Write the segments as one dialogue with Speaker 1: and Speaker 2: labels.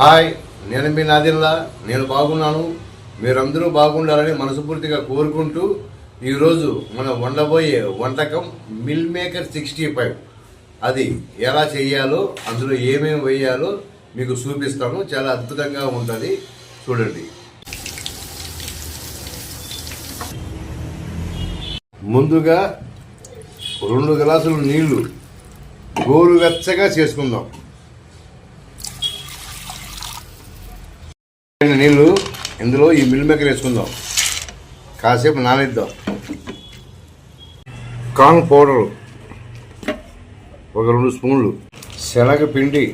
Speaker 1: Hi నేను మీ నాదిల్లా నేను బాగున్నాను. మీరందరూ బాగుండాలని మనస్ఫూర్తిగా కోరుకుంటూ ఈరోజు మనం వండబోయే వంటకం మిల్ మేకర్ సిక్స్టీ ఫైవ్. అది ఎలా చేయాలో అందులో ఏమేమి వేయాలో మీకు చూపిస్తాను. చాలా అద్భుతంగా ఉంటుంది. చూడండి. ముందుగా రెండు గ్లాసులు నీళ్ళు గోరువెచ్చగా చేసుకుందాం. నీళ్ళు ఇందులో ఈ మిల్ మేకర్ వేసుకుందాం. కాసేపు నానేద్దాం. కార్న్ పౌడరు ఒక రెండు స్పూన్లు. శనగ పిండి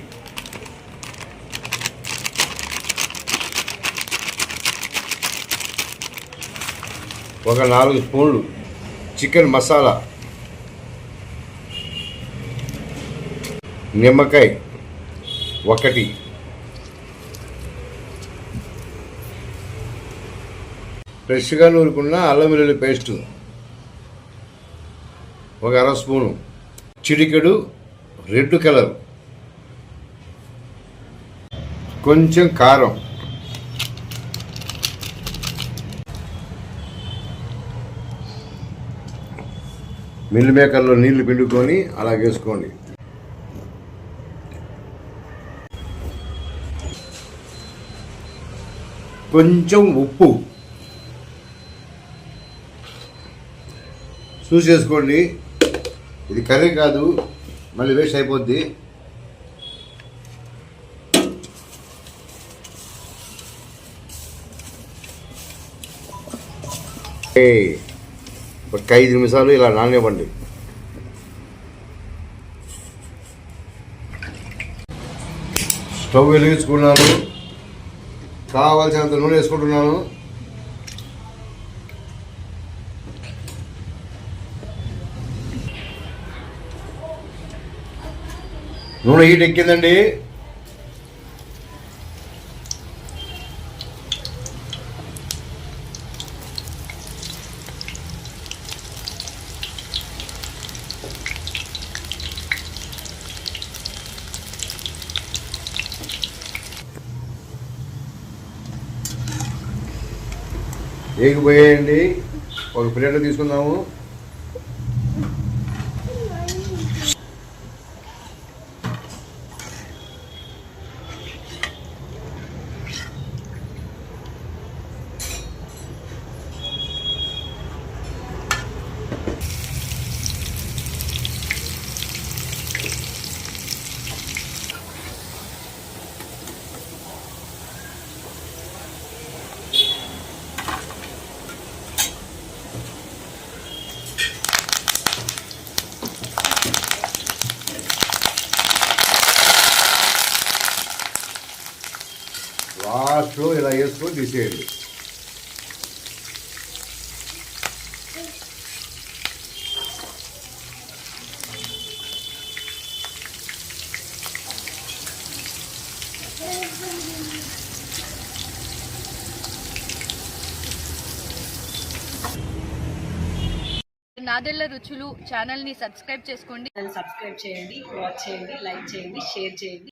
Speaker 1: ఒక నాలుగు స్పూన్లు చికెన్ మసాలా నిమ్మకాయ ఒకటి ఫ్రెష్గా నూరుకున్న అల్లం వెల్లుల్లి పేస్టు. ఒక అర స్పూను. చిటికెడు రెడ్ కలర్. కొంచెం కారం. మిల్ మేకర్లో నీళ్ళు పిండుకొని అలా వేసుకోండి. కొంచెం ఉప్పు. చూసేసుకోండి ఇది కర్రీ కాదు మళ్ళీ వేస్ట్ అయిపోద్ది. ఏ, ఒక ఐదు నిమిషాలు ఇలా నాననివ్వండి. స్టవ్ వెలిగించుకున్నాను. కావాల్సినంత నూనె వేసుకుంటున్నాను. నూనె హీట్ ఎక్కిందండి. ఏగిపోయాయండి. ఒక ప్లేట్ తీసుకుందాము. లాస్ట్లో ఇలా వేసుకొని తీసేయండి
Speaker 2: నాదెళ్ళ రుచులు ఛానల్ని సబ్స్క్రైబ్ చేసుకోండి.
Speaker 3: సబ్స్క్రైబ్ చేయండి వాచ్ చేయండి లైక్ చేయండి షేర్ చేయండి.